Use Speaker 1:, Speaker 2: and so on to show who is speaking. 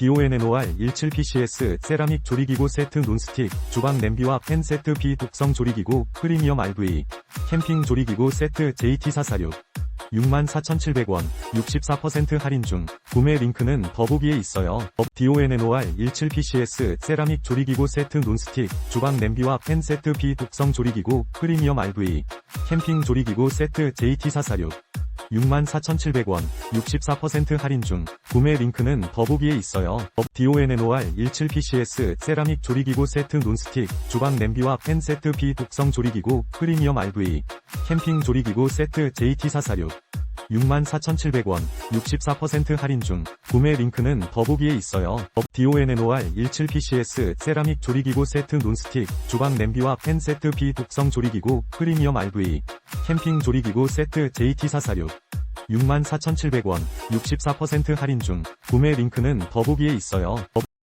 Speaker 1: DONNOR 17PCS 세라믹 조리기구 세트 논스틱 주방 냄비와 팬 세트 비독성 조리기구 프리미엄 RV 캠핑 조리기구 세트 JT446 64,700원 64% 할인 중. 구매 링크는 더보기에 있어요. DONNOR 17PCS 세라믹 조리기구 세트 논스틱 주방 냄비와 팬 세트 비독성 조리기구 프리미엄 RV 캠핑 조리기구 세트 JT446 64,700원 64% 할인 중 구매 링크는 더보기에 있어요. DONNOR 17PCS 세라믹 조리기구 세트 논스틱 주방 냄비와 팬 세트 비독성 조리기구 프리미엄 RV 캠핑 조리기구 세트 JT446 64,700원 64% 할인 중 구매 링크는 더보기에 있어요. DONNOR 17PCS 세라믹 조리기구 세트 논스틱 주방 냄비와 팬 세트 비독성 조리기구 프리미엄 RV 캠핑 조리기구 세트 JT446 64,700원 64% 할인 중 구매 링크는 더보기에 있어요.